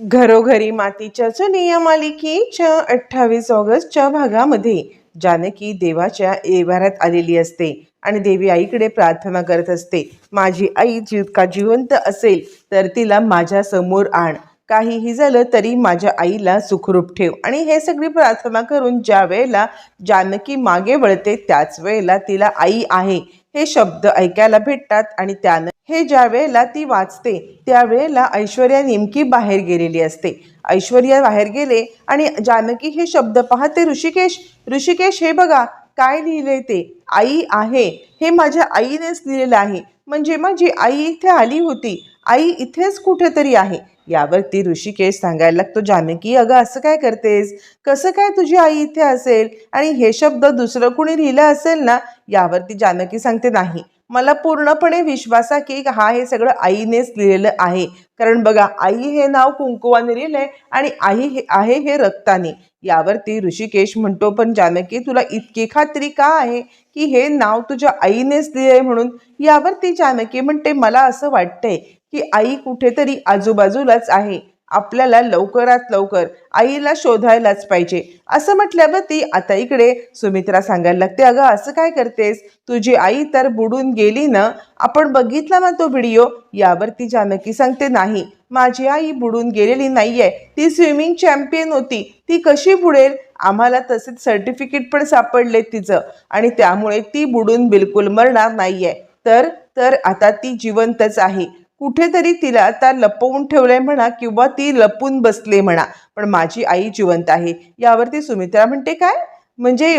घरोघरी मातीच्या चुली या मालिकेच्या अठ्ठावीस ऑगस्टच्या भागामध्ये जानकी देवाच्या देवाऱ्यात आलेली असते आणि देवी आईकडे प्रार्थना करत असते. माझी आई जी जिवंत असेल तर तिला माझ्यासमोर आण. काहीही झालं तरी माझ्या आईला सुखरूप ठेव. आणि हे सगळी प्रार्थना करून ज्या वेळेला जानकी मागे वळते त्याच वेळेला तिला आई आहे. हे शब्द ऐकायला भेटतात आणि त्यानं हे ज्या वेळेला ती वाचते त्यावेळेला ऐश्वर्या नेमकी बाहेर गेलेली असते. ऐश्वर्या बाहेर गेले आणि जानकी हे शब्द पाहते ऋषिकेश ऋषिकेश हे बघा काय लिहिले ते? आई आहे. हे माझ्या आईनेच लिहिलेलं आहे. म्हणजे माझी आई इथे आली होती. आई इथेच कुठेतरी आहे. यावरती ऋषिकेश सांगायला लागतो जानकी अगं असं काय करतेस? कसं काय तुझी आई इथे असेल? आणि हे शब्द दुसरं कुणी लिहिलं असेल ना? यावरती जानकी सांगते नाही. मला पूर्णपणे विश्वास आहे की हा हे सगळं आईनेच लिहिलेलं आहे. कारण बघा आई हे नाव कुंकुवाने लिहिलंय आणि आई हे आहे हे रक्ताने. यावरती ऋषिकेश म्हणतो पण जानकी तुला इतकी खात्री का आहे की हे नाव तुझ्या आईनेच लिहिलंय म्हणून? यावरती जानकी म्हणते मला असं वाटतंय की आई कुठेतरी आजूबाजूलाच आहे. आपल्याला लवकरात लवकर आईला शोधायलाच पाहिजे. असं म्हटल्यावरती आता इकडे सुमित्रा सांगायला लागते अगं असं काय करतेस? तुझी आई तर बुडून गेली ना? आपण बघितला ना तो व्हिडिओ? यावरती जानकी सांगते नाही माझी आई बुडून गेलेली नाही आहे ती स्विमिंग चॅम्पियन होती. ती कशी बुडेल? आम्हाला तसेच सर्टिफिकेट पण सापडले तिचं आणि त्यामुळे ती बुडून बिलकुल मरणार नाही आहे तर तर आता ती जिवंतच आहे. कुठेतरी तिला आता लपवून ठेवलंय म्हणा किंवा ती लपून बसले म्हणा. पण माझी आई जिवंत आहे. यावरती सुमित्रा म्हणते काय? म्हणजे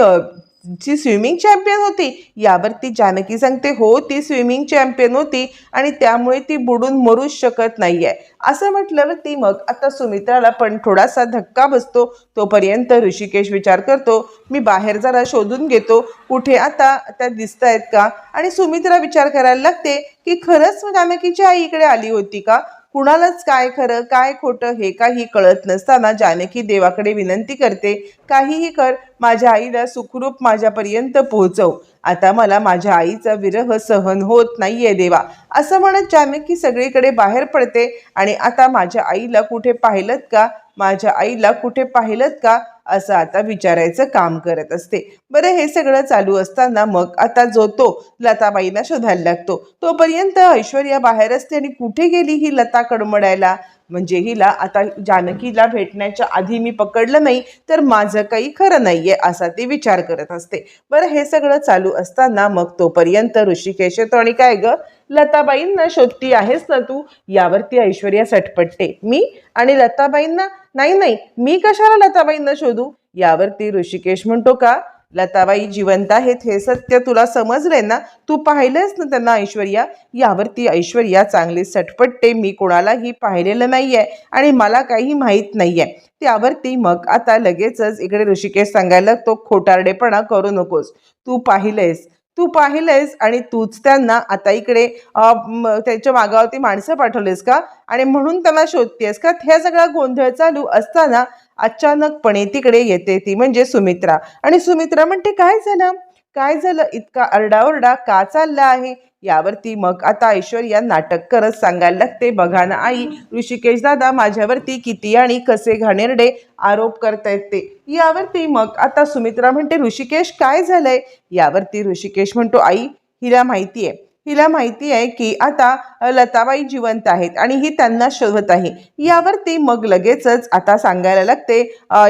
जी स्विमिंग चॅम्पियन होती यावरती जानकी सांगते हो ती स्विमिंग चॅम्पियन होती आणि त्यामुळे ती बुडून मरूच शकत नाही आहे असं म्हटल्यावरती मग आता सुमित्राला पण थोडासा धक्का बसतो. तोपर्यंत ऋषिकेश विचार करतो मी बाहेर जरा शोधून घेतो कुठे आता त्या दिसत आहेत का? आणि सुमित्रा विचार करायला लागते की खरंच जानकीची आई इकडे आली होती का? कुणालाच काय खरं काय खोटं हे काही कळत नसताना जानकी देवाकडे विनंती करते काहीही कर माझ्या आईला सुखरूप माझ्यापर्यंत पोहोचव. आता मला माझ्या आईचा विरह सहन होत नाहीये देवा. असं म्हणत जानकी सगळीकडे बाहेर पडते आणि आता माझ्या आईला कुठे पाहिलं का? माझ्या आईला कुठे पाहिलं का? असं आता विचारायचं काम करत असते. बरं हे सगळं चालू असताना मग आता जो तो लताबाईंना शोधायला लागतो. तोपर्यंत ऐश्वर्या बाहेर असते आणि कुठे गेली ही लता कडमडायला? म्हणजे हिला आता जानकीला भेटण्याच्या आधी मी पकडलं नाही तर माझं काही खरं नाहीये असा ती विचार करत असते. बरं हे सगळं चालू असताना मग तोपर्यंत ऋषिकेश येतो आणि काय ग? लताबाईंना शोधती आहेस ना तू? यावरती ऐश्वर्या सटपटते. मी आणि लताबाईंना? नाही नाही. मी कशाला लताबाईंना शोधू? यावरती ऋषिकेश म्हणतो का? लताबाई जिवंत आहेत हे सत्य तुला समजलंय ना? तू पाहिलंयस ना त्यांना ऐश्वर्या? यावरती ऐश्वर्या चांगली सटपटते. मी कोणालाही पाहिलेलं नाहीये आणि मला काही माहीत नाहीये. त्यावरती मग आता लगेचच इकडे ऋषिकेश सांगायला तो खोटारडेपणा करू नकोस. तू पाहिलंयस तू पाहिलंयस आणि तूच त्यांना आता इकडे त्याच्या त्यांच्या मागावरती माणसं पाठवलेस का? आणि म्हणून त्याला शोधतेस का? ह्या सगळा गोंधळ चालू असताना अचानकपणे तिकडे येते ती म्हणजे सुमित्रा. आणि सुमित्रा म्हणते काय झालं? काय झालं? इतका अरडाओरडा का चालला आहे? यावरती मग आता ऐश्वर्या नाटक करत सांगायला लागते. बघा ना आई ऋषिकेश दादा माझ्यावरती किती आणि कसे घाणेरडे आरोप करतायत ते. यावरती मग आता सुमित्रा म्हणते ऋषिकेश काय झालंय? यावरती ऋषिकेश म्हणतो आई हिला माहिती आहे हिला माहिती आहे की आता लताबाई जिवंत आहेत आणि ही त्यांना शोधत आहे. यावरती मग लगेचच आता सांगायला लागते.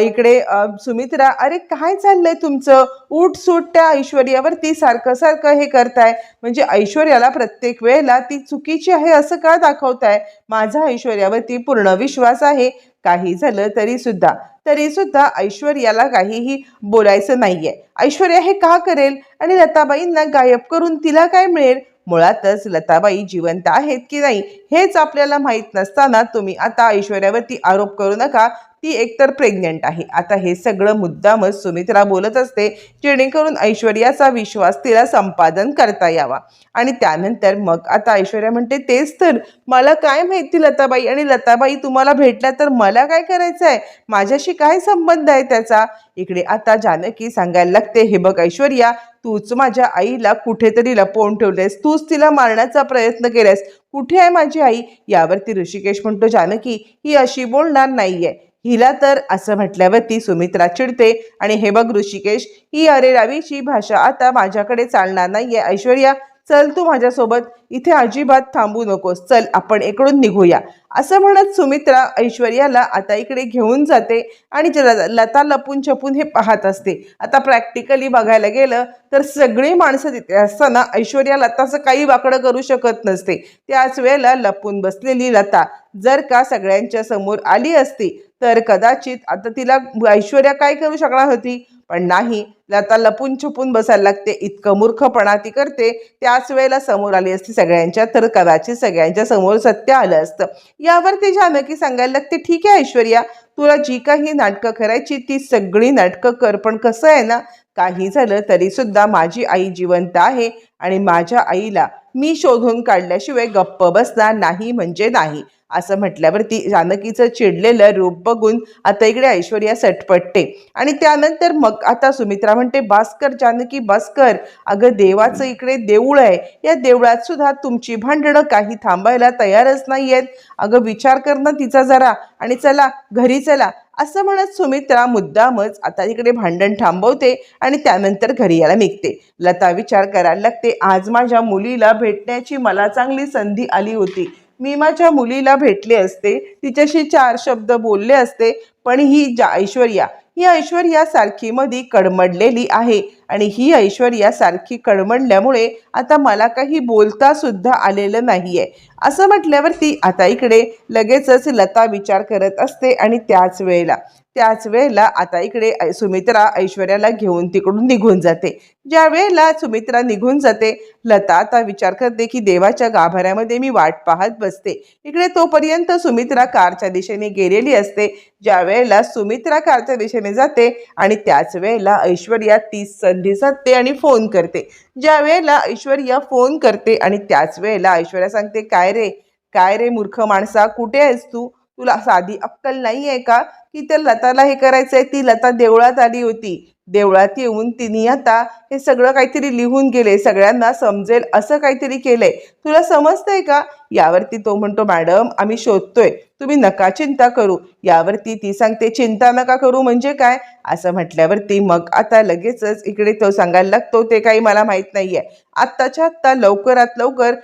इकडे सुमित्रा अरे काय चाललंय तुमचं? उठ सूट त्या ऐश्वर्यावरती. सारखं सारखं हे करताय. म्हणजे ऐश्वर्याला प्रत्येक वेळेला ती चुकीची आहे असं का दाखवताय? माझा ऐश्वर्यावरती पूर्ण विश्वास आहे. काही झालं तरी सुद्धा. तरी सुद्धा ऐश्वर्याला काहीही बोलायचं नाहीये. ऐश्वर्या हे का करेल? आणि लताबाईंना गायब करून तिला काय मिळेल? मुळातच लताबाई जिवंत आहेत की नाही हेच आपल्याला माहीत नसताना तुम्ही आता ऐश्वर्यावरती आरोप करू नका. ती एकतर प्रेग्नंट आहे. आता हे सगळं मुद्दामच सुमित्रा बोलत असते जेणेकरून ऐश्वर्याचा विश्वास तिला संपादन करता यावा. आणि त्यानंतर मग आता ऐश्वर्या म्हणते तेच तर मला काय माहिती लताबाई? आणि लताबाई तुम्हाला भेटल्या तर मला काय करायचं आहे? माझ्याशी काय संबंध आहे त्याचा? इकडे आता जानकी सांगायला लागते हे बघ ऐश्वर्या तूच माझ्या आईला कुठेतरी लपवून ठेवलेस. तूच तिला मारण्याचा प्रयत्न केलास कुठे आहे माझी आई? यावरती ऋषिकेश म्हणतो जानकी ही अशी बोलणार नाहीये. हिला तर असं म्हटल्यावरती सुमित्रा चिडते. आणि हे बघ ऋषिकेश ही अरे रावीची भाषा आता माझ्याकडे चालणार नाहीये. ऐश्वर्या चल तू माझ्यासोबत. इथे अजिबात थांबू नकोस. चल आपण इकडून निघूया. असं म्हणत सुमित्रा ऐश्वर्याला आता इकडे घेऊन जाते आणि ल- लता लपून छपून हे पाहत असते. आता प्रॅक्टिकली बघायला गेलं तर सगळी माणसं तिथे असताना ऐश्वर्या लताचं काही वाकडं करू शकत नसते. त्याच वेळेला लपून बसलेली लता जर का सगळ्यांच्या समोर आली असती तर कदाचित आता तिला ऐश्वर्या काय करू शकणार होती? पण नाही. लता लपून छपून बसायला लागते. इतकं मूर्खपणा ती करते. त्याच वेळेला समोर आली असती सगळ्यांच्या तर कदाचित सगळ्यांच्या समोर सत्य आलं असतं. यावर ते जानकी सांगायला लागते ठीक आहे ऐश्वर्या तुला जी काही नाटकं करायची ती सगळी नाटकं कर पण कसं आहे ना काही झालं तरी सुद्धा माझी आई जिवंत आहे आणि माझ्या आईला मी शोधून काढल्याशिवाय गप्प बसणार नाही म्हणजे नाही. असं म्हटल्यावर ती जानकीचं चिडलेलं रूप बघून आता इकडे ऐश्वर्या सटपटते. आणि त्यानंतर मग आता सुमित्रा म्हणते भास्कर जानकी भास्कर अगं देवाचं इकडे देऊळ आहे. या देवळात सुद्धा तुमची भांडणं काही थांबायला तयारच नाही आहेत अगं विचार कर ना तिचा जरा. आणि चला घरी चला. असं म्हणत सुमित्रा मुद्दामच आता इकडे भांडण थांबवते आणि त्यानंतर घरी यायला निघते. लता विचार करायला लागते आज माझ्या मुलीला भेटण्याची मला चांगली संधी आली होती. मी माझ्या मुलीला भेटले असते. तिच्याशी चार शब्द बोलले असते. पण ही ज्या ऐश्वर्या ही ऐश्वर्या सारखी मधी कडमडलेली आहे. आणि ही ऐश्वर्या सारखी कडमडल्यामुळे आता मला काही बोलता सुद्धा आलेलं आहे असं म्हटल्यावरती आता इकडे लगेचच लता विचार करत असते आणि त्याच वेळेला त्याच वेळेला आता इकडे ऐ- सुमित्रा ऐश्वर्याला घेऊन तिकडून निघून जाते. ज्या वेळेला सुमित्रा निघून जाते लता आता विचार करते की देवाच्या गाभाऱ्यामध्ये मी वाट पाहत बसते. इकडे तोपर्यंत सुमित्रा कारच्या दिशेने गेलेली असते. ज्या वेळेला सुमित्रा कारच्या दिशेने जाते आणि त्याच वेळेला ऐश्वर्या ती संधी साधते आणि फोन करते. ज्या वेळेला ऐश्वर्या फोन करते आणि त्याच वेळेला ऐश्वर्या सांगते काय रे? काय रे मूर्ख माणसा? कुठे आहेस तू? तुला साधी अक्कल नाही आहे का? की त्या लताला हे करायचंय? ती लता देवळात आली होती. देवळात येऊन तिने आता हे सगळं काहीतरी लिहून गेले. सगळ्यांना समजेल असं काहीतरी केलंय. तुला समजतंय का? यावरती तो म्हणतो मॅडम आम्ही शोधतोय. तुम्ही नका चिंता करू. यावरती ती सांगते चिंता नका करू म्हणजे काय? असं म्हटल्यावरती मग आता लगेचच इकडे तो सांगायला लागतो ते काही मला माहीत नाहीये. आत्ताच्या आत्ता लवकरात लवकर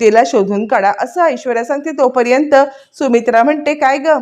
तिला शोधून काढा. असं ऐश्वर्या सांगते तोपर्यंत सुमित्रा म्हणते काय गं?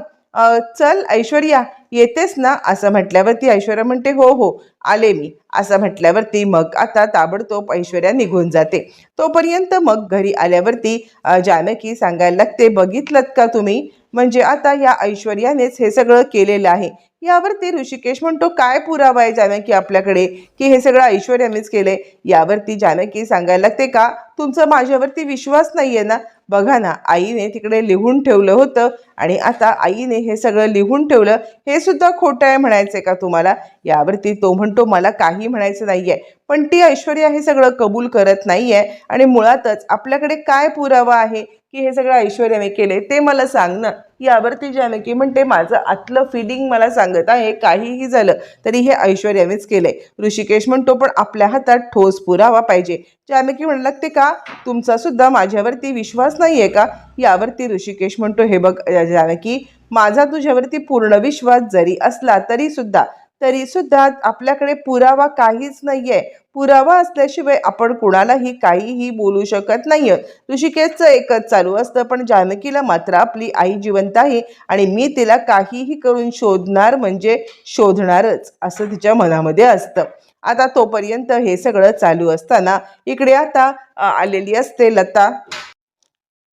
चल ऐश्वर्या येतेस ना? असं म्हटल्यावरती ऐश्वर्या म्हणते हो हो आले मी. असं म्हटल्यावरती मग आता ताबडतोब ऐश्वर्या निघून जाते. तोपर्यंत मग घरी आल्यावरती जानकी सांगायला लागते बघितलं का तुम्ही? म्हणजे आता या ऐश्वर्यानेच हे सगळं केलेलं आहे. यावरती ऋषिकेश म्हणतो काय पुरावा आहे जानकी आपल्याकडे? की हे सगळं ऐश्वर्यानेच केले यावरती जानकी सांगायला लागते का तुमचा माझ्यावरती विश्वास नाहीये ना? बघा ना आईने तिकडे लिहून ठेवलं होतं आणि आता आईने हे सगळं लिहून ठेवलं हे सुद्धा खोटं आहे म्हणायचंय का तुम्हाला? यावरती तो म्हणतो मला काही म्हणायचं नाहीये. पण ती ऐश्वर्या हे सगळं कबूल करत नाहीये आणि मुळातच आपल्याकडे काय पुरावा आहे की हे सगळं ऐश्वर्याने केले ते मला सांग ना. यावरती जानकी म्हणते माझं आतलं फिलिंग मला सांगत आहे काहीही झालं तरी हे ऐश्वर्यानेच केलंय. ऋषिकेश म्हणतो पण आपल्या हातात ठोस पुरावा पाहिजे. जानकी म्हणला लागते का तुमचा सुद्धा माझ्यावरती विश्वास नाहीये का? यावरती ऋषिकेश म्हणतो हे बघ जानकी माझा तुझ्यावरती पूर्ण विश्वास जरी असला तरी सुद्धा तरी सुद्धा आपल्याकडे पुरावा काहीच नाहीये. पुरावा असल्याशिवाय आपण कुणालाही काहीही बोलू शकत नाही ऋषिकेशचं एकच चालू असतं पण जानकीला मात्र आपली आई जिवंत आहे आणि मी तिला काहीही करून शोधणार म्हणजे शोधणारच असं तिच्या मनामध्ये असतं. आता तोपर्यंत हे सगळं चालू असताना इकडे आता आलेली असते लता.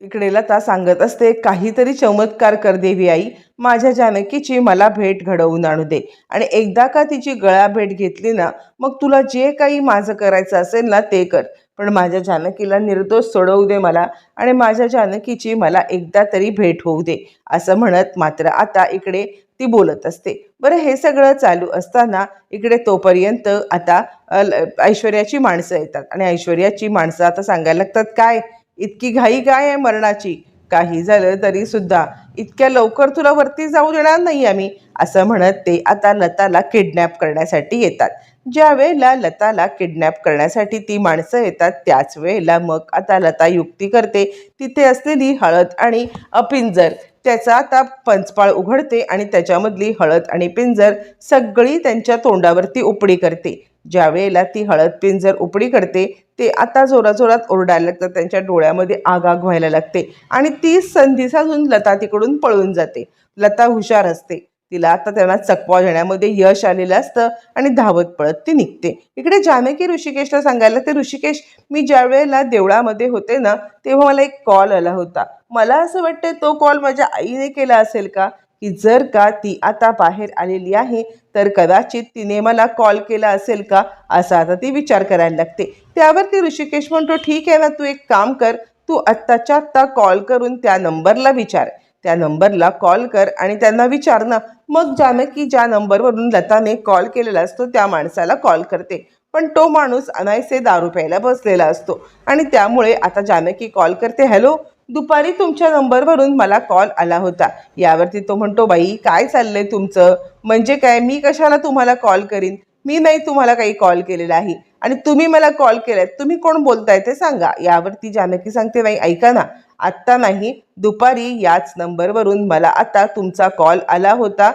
इकडे लता सांगत असते काहीतरी चमत्कार कर देवी आई माझ्या जानकीची मला भेट घडवून आणू दे. आणि एकदा का तिची गळा भेट घेतली ना मग तुला जे काही माझं करायचं असेल ना ते कर. पण माझ्या जानकीला निर्दोष सोडवू दे मला आणि माझ्या जानकीची मला एकदा तरी भेट होऊ दे असं म्हणत मात्र आता इकडे ती बोलत असते. बरं हे सगळं चालू असताना इकडे तोपर्यंत आता ल- ऐश्वर्याची माणसं येतात. आणि ऐश्वर्याची माणसं आता सांगायला लागतात काय? इतकी घाई काय आहे मरणाची? काही झालं तरी सुद्धा इतक्या लवकर तुला वरती जाऊ देणार नाही आम्ही असं म्हणत ते आता लताला किडनॅप करण्यासाठी येतात. ज्या वेळेला लताला किडनॅप करण्यासाठी ती माणसं येतात त्याच वेळेला मग आता लता युक्ती करते. तिथे असलेली हळद आणि अपिंजर त्याचा आता पंचपाळ उघडते आणि त्याच्यामधली हळद आणि पिंजर सगळी त्यांच्या तोंडावरती उपडी करते. ज्या वेळेला ती हळद पिंजर उपडी करते ते आता जोराजोरात ओरडायला लागतात. त्यांच्या डोळ्यामध्ये आगाग व्हायला लागते. आणि ती संधी साधून लता तिकडून पळून जाते. लता हुशार असते. तिला आता त्यांना चकवा देण्यामध्ये यश आलेलं असतं आणि धावत पळत ती निघते. इकडे जानकी ऋषिकेशला सांगायला ते ऋषिकेश मी ज्या वेळेला देवळामध्ये होते ना तेव्हा मला एक कॉल आला होता. मला असं वाटतं तो कॉल माझ्या आईने केला असेल का? की जर का ती आता बाहेर आलेली आहे तर कदाचित तिने मला कॉल केला असेल का? असा आता ती विचार करायला लागते. त्यावरती ऋषिकेश म्हणतो ठीक आहे ना तू एक काम कर. तू आत्ताच्या आत्ता कॉल करून त्या नंबरला विचार. त्या नंबरला कॉल कर आणि त्यांना विचार ना. मग जानकी ज्या नंबरवरून लताने कॉल केलेला असतो त्या माणसाला कॉल करते. पण तो माणूस अनायसे दारू प्यायला बसलेला असतो. आणि त्यामुळे आता जानकी कॉल करते हॅलो दुपारी तुमच्या नंबरवरून मला कॉल आला होता. यावरती तो म्हणतो बाई काय चाललंय तुमचं? म्हणजे काय? मी कशाला तुम्हाला कॉल करीन? मी नाही तुम्हाला काही कॉल केलेला आहे. आणि तुम्ही मला कॉल केलाय तुम्ही कोण बोलताय ते सांगा. यावरती जानकी सांगते बाई ऐका ना आत्ता नाही दुपारी याच नंबरवरून मला आता तुमचा कॉल आला होता.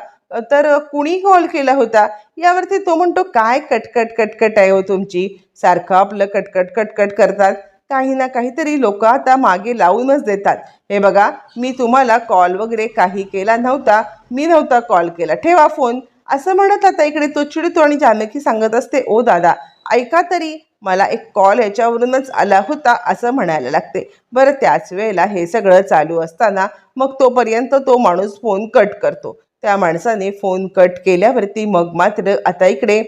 तर कुणी कॉल केला होता? यावरती तो म्हणतो काय कटकट कटकट आहे हो तुमची? सारखं आपलं कटकट कटकट करतात. काही ना काहीतरी लोक आता मागे लावूनच देतात. हे बघा मी तुम्हाला कॉल वगैरे काही केला नव्हता. मी नव्हता कॉल केला. ठेवा फोन असं म्हणत आता इकडे तो चिडतो आणि जानकी सांगत असते ओ दादा ऐका तरी मला एक कॉल याच्यावरूनच आला होता असं म्हणायला लागते. बरं त्याच वेळेला हे सगळं चालू असताना मग तोपर्यंत तो माणूस फोन कट करतो. त्या माणसाने फोन कट केल्यावरती मग मात्र आता इकडे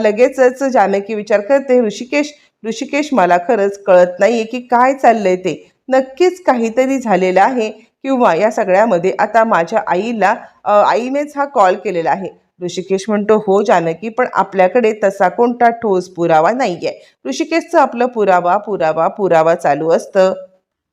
लगेचच जानकी विचार करते ऋषिकेश ऋषिकेश मला खरंच कळत नाहीये की काय चाललंय ते. नक्कीच काहीतरी झालेलं आहे किंवा या सगळ्यामध्ये आता माझ्या आईला आईनेच हा कॉल केलेला आहे. ऋषिकेश म्हणतो हो जानकी पण आपल्याकडे तसा कोणता ठोस पुरावा नाही आहे ऋषिकेशचं आपलं पुरावा पुरावा पुरावा चालू असतं.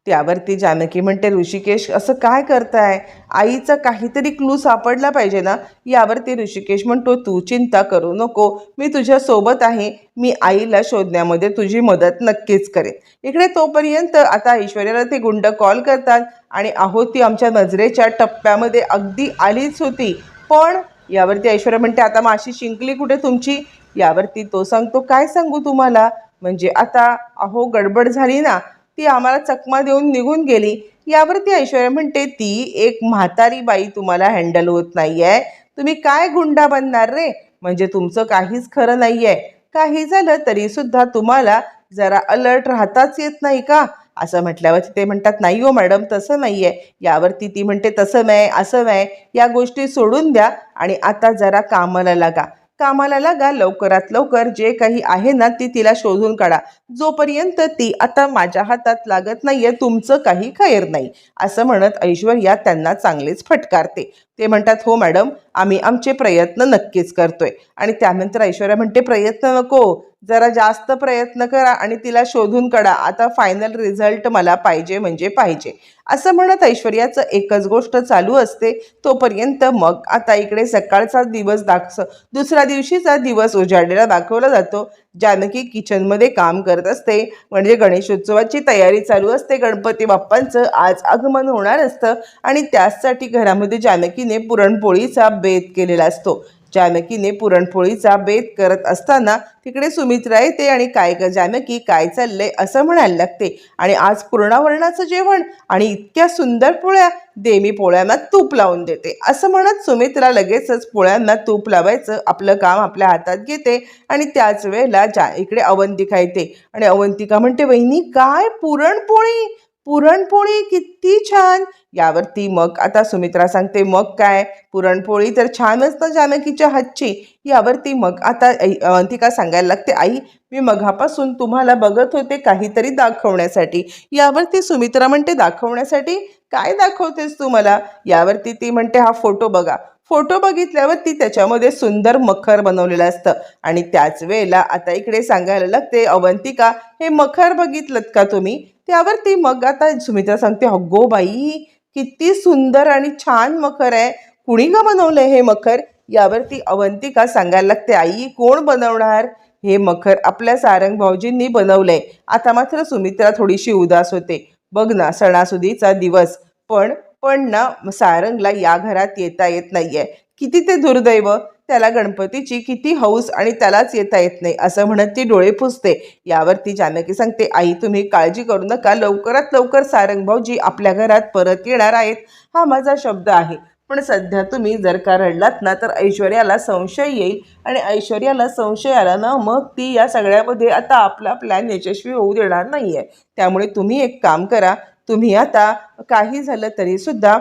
त्यावरती जानकी म्हणते ऋषिकेश असं काय करताय? आईचा काहीतरी क्लू सापडला पाहिजे ना? यावरती ऋषिकेश म्हणतो तू चिंता करू नको. मी तुझ्या सोबत आहे. मी आईला शोधण्यामध्ये तुझी मदत नक्कीच करेन. इकडे तोपर्यंत आता ऐश्वर्याला ते गुंड कॉल करतात आणि आहो ती आमच्या नजरेच्या टप्प्यामध्ये अगदी आलीच होती. पण यावरती ऐश्वर्या म्हणते आता माशी शिंकली कुठे तुमची? यावरती तो सांगतो काय सांगू तुम्हाला? म्हणजे आता अहो गडबड झाली ना. ती आम्हाला चकमा देऊन निघून गेली. यावरती ऐश्वर्या म्हणते ती एक म्हातारी बाई तुम्हाला हँडल होत नाही आहे तुम्ही काय गुंडा बनणार रे? म्हणजे तुमचं काहीच खरं नाही आहे काही झालं तरी सुद्धा तुम्हाला जरा अलर्ट राहताच येत नाही का? असं म्हटल्यावर ते म्हणतात नाही हो मॅडम तसं नाही आहे यावरती ती म्हणते तसं नाही असं नाही. या गोष्टी सोडून द्या आणि आता जरा कामाला लागा. कामाला लागा लवकरात लवकर. जे काही आहे ना ती तिला शोधून काढा. जोपर्यंत ती आता माझ्या हातात लागत नाहीये तुमचं काही खैर नाही. असं म्हणत ऐश्वर्या त्यांना चांगलेच फटकारते. ते म्हणतात हो मॅडम आम्ही आमचे प्रयत्न नक्कीच करतोय. आणि त्यानंतर ऐश्वर्या म्हणते प्रयत्न नको. जरा जास्त प्रयत्न करा आणि तिला शोधून काढा. आता फायनल रिझल्ट मला पाहिजे म्हणजे पाहिजे. असं म्हणत ऐश्वर्याचं एकच गोष्ट चालू असते. तोपर्यंत मग आता इकडे सकाळचा दिवस दाखस दुसऱ्या दिवशीचा दिवस उजाडलेला दाखवला जातो. जानकी किचनमध्ये काम करत असते. म्हणजे गणेशोत्सवाची तयारी चालू असते. गणपती बाप्पांचं आज आगमन होणार असतं. आणि त्याचसाठी घरामध्ये जानकीने पुरणपोळीचा बेत केलेला असतो. जानकीने पुरणपोळीचा बेत करत असताना तिकडे सुमित्रा येते आणि काय ग जानकी काय चाललंय असं म्हणायला लागते. आणि आज पूर्णावरणाचं जेवण आणि इतक्या सुंदर पोळ्या दे मी पोळ्यांना तूप लावून देते. असं म्हणत सुमित्रा लगेचच पोळ्यांना तूप लावायचं आपलं काम आपल्या हातात घेते आणि त्याच वेळेला जा इकडे अवंतिका येते. आणि अवंतिका म्हणते वहिनी काय पुरणपोळी? पुरणपोळी किती छान. यावरती मग आता सुमित्रा सांगते मग काय? पुरणपोळी तर छानच ना जानकीच्या हातची. यावरती मग आता अवंतिका सांगायला लागते आई मी मघापासून तुम्हाला बघत होते काहीतरी दाखवण्यासाठी. यावरती सुमित्रा म्हणते दाखवण्यासाठी? काय दाखवतेस तू मला? यावरती ती म्हणते हा फोटो बघा. फोटो बघितल्यावरती त्याच्यामध्ये सुंदर मखर बनवलेलं असतं. आणि त्याच वेळेला आता इकडे सांगायला लागते अवंतिका हे मखर बघितलं का तुम्ही? त्यावरती मग आता सुमित्रा सांगते अगो बाई किती सुंदर आणि छान मखर आहे. कुणी का बनवलंय हे मखर? यावरती अवंतिका सांगायला लागते आई कोण बनवणार हे मखर? आपल्या सारंग भाऊजींनी बनवलंय. आता मात्र सुमित्रा थोडीशी उदास होते. बघ ना सणासुदीचा दिवस. पण पण ना सारंगला या घरात येता येत नाहीये. किती ते दुर्दैव. त्याला गणपतीची किती हौस आणि त्यालाच येता येत नाही असं म्हणत ती डोळे पुसते. यावरती जानकी सांगते आई तुम्ही काळजी करू नका. लवकरात लवकर सारंग भाऊजी आपल्या घरात परत येणार आहेत. हा माझा शब्द आहे. पण सध्या तुम्ही जर का रडलात ना तर ऐश्वर्याला संशय येईल आणि ऐश्वर्याला संशय आला ना मग ती या सगळ्यामध्ये आता आपला प्लॅन यशस्वी होऊ देणार नाही आहे त्यामुळे तुम्ही एक काम करा. तुम्ही आता काही झालं तरी सुद्धा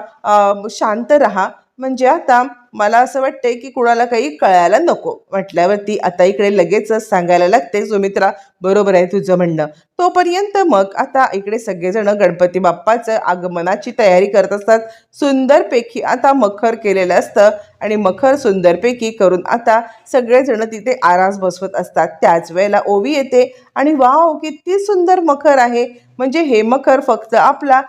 शांत राहा. म्हणजे आता मला असं वाटतंय की कुणाला काही कळायला नको. म्हटल्यावरती आता इकडे लगेचच सांगायला लागते सुमित्रा बरोबर आहे तुझं म्हणणं. तोपर्यंत मग आता इकडे सगळेजण गणपती बाप्पाचं आगमनाची तयारी करत असतात. सुंदरपैकी आता मखर केलेलं असतं आणि मखर सुंदरपैकी करून आता सगळेजण तिथे आरास बसवत असतात. त्याच वेळेला ओवी येते आणि वाव किती सुंदर मखर आहे. म्हणजे हे मखर फक्त आपला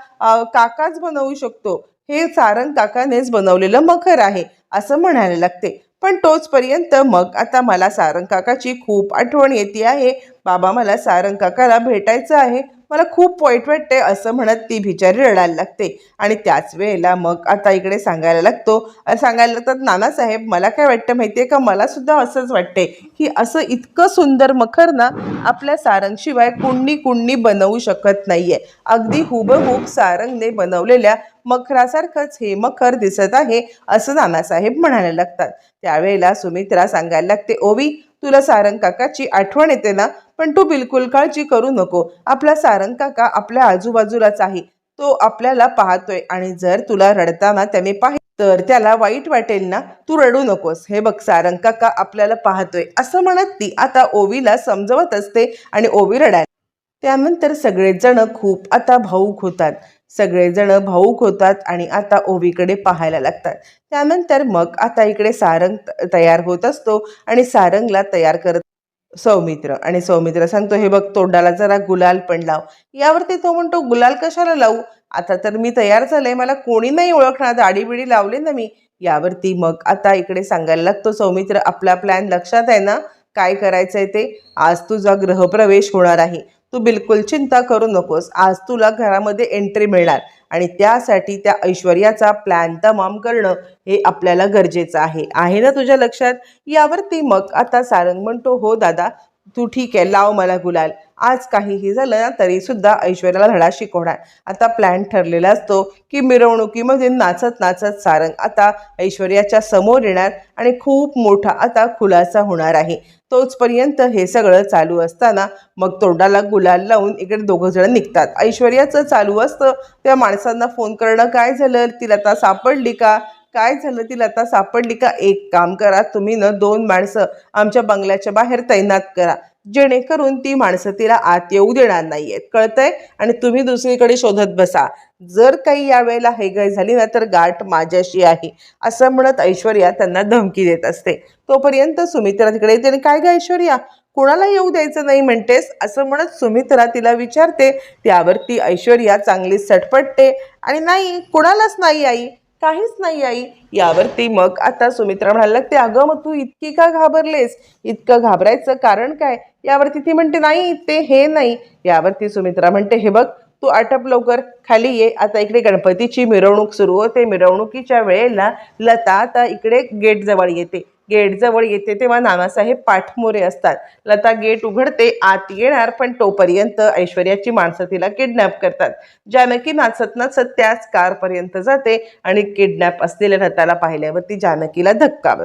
काकाच बनवू शकतो. हे सारंग काकानेच बनवलेलं मखर आहे असं म्हणायला लागते. पण तोचपर्यंत मग आता मला सारंग काकाची खूप आठवण येते आहे. बाबा मला सारंग काकाला भेटायचं आहे. मला खूप वाईट वाटते असं म्हणत ती बिचारी रडायला लागते. आणि त्याच वेळेला मग आता इकडे सांगायला लागतो. सांगायला लागतात नानासाहेब मला काय वाटतं माहिती आहे का? मला सुद्धा असंच वाटते की असं इतकं सुंदर मखर ना आपल्या सारंगशिवाय कुणी कुणी बनवू शकत नाही आहे अगदी हुबहूब सारंगने बनवलेल्या मखरासारखंच हे मखर दिसत आहे असं नानासाहेब म्हणायला लागतात. त्यावेळेला सुमित्रा सांगायला लागते ओवी तुला सारंग काकाची आठवण येते ना? पण तू बिलकुल काळजी करू नको. आपला सारंग काका आपल्या आजूबाजूलाच आहे. तो आपल्याला पाहतोय आणि जर तुला रडताना त्याने पाहि तर त्याला वाईट वाटेल ना? तू रडू नकोस. हे बघ सारंग काका आपल्याला पाहतोय. असं म्हणत ती आता ओवीला समजवत असते आणि ओवी रडायला त्यानंतर सगळेजण खूप आता भाऊक होतात. सगळेजण भाऊक होतात आणि आता ओवीकडे पाहायला लागतात. त्यानंतर मग आता इकडे सारंग त- तयार होत असतो आणि सारंगला तयार करत सौमित्र. आणि सौमित्र सांगतो हे बघ तोंडाला जरा गुलाल पण लाव. यावरती तो म्हणतो गुलाल कशाला लावू? आता तर मी तयार झालंय मला कोणी नाही ओळखणार दाढी बिडी लावले ना मी. यावरती मग आता इकडे सांगायला लागतो सौमित्र आपला प्लॅन लक्षात आहे ना? काय करायचंय ते? आज तुझा गृहप्रवेश होणार आहे. तू बिलकुल चिंता करू नकोस. आज तुला घरामध्ये एंट्री मिळणार. आणि त्यासाठी त्या ऐश्वर्याचा प्लॅन तमाम करणं हे आपल्याला गरजेचं आहे. आहे ना तुझ्या लक्षात? यावरती मग आता सारंग म्हणतो हो दादा तू ठीक आहे लाव मला गुलाल. आज काहीही झालं ना तरी सुद्धा ऐश्वर्याला धडा शिकवणार. आता प्लॅन ठरलेला असतो की मिरवणुकीमध्ये नाचत नाचत सारंग आता ऐश्वर्याच्या समोर येणार आणि खूप मोठा आता खुलासा होणार आहे. तोचपर्यंत हे सगळं चालू असताना मग तोंडाला गुलाल लावून इकडे दोघं जण निघतात. ऐश्वर्याचं चालू असतं. त्या माणसांना फोन करणं काय झालं? तिला आता सापडली का? काय झालं? तिला आता सापडली का? एक काम करा. तुम्ही न दोन माणसं आमच्या बंगल्याच्या बाहेर तैनात करा. जेणेकरून ती माणसं तिला आत येऊ देणार नाहीयेत. कळतंय? आणि तुम्ही दुसरीकडे शोधत बसा. जर काही यावेळेला हेगाई झाली ना तर गाठ माझ्याशी आहे. असं म्हणत ऐश्वर्या त्यांना धमकी देत असते. तोपर्यंत सुमित्रा तिकडे येते आणि काय ग ऐश्वर्या? कुणाला येऊ द्यायचं नाही म्हणतेस? असं म्हणत सुमित्रा तिला विचारते. त्यावरती ऐश्वर्या चांगली सटपटते. आणि नाही कुणालाच नाही आई. काहीच नाही आई. यावरती मग आता सुमित्रा म्हणायला लागते अगं मग तू इतकी का घाबरलेस? इतकं घाबरायचं कारण काय? यावरती ती म्हणते नाही ते हे नाही. यावरती सुमित्रा म्हणते हे बघ तू आटप लवकर खाली ये. आता इकडे गणपतीची मिरवणूक सुरू होते. मिरवणुकीच्या वेळेला लता आता इकडे गेटजवळ येते. गेटजवळ येते तेव्हा नानासाहेब पाठमोरे असतात. लता गेट उघडते आत येणार पण तोपर्यंत ऐश्वर्याची माणसं तिला किडनॅप करतात. जानकी नाचत नाचत त्याच कारपर्यंत जाते आणि किडनॅप असलेल्या लताला पाहिल्यावर ती जानकीला धक्का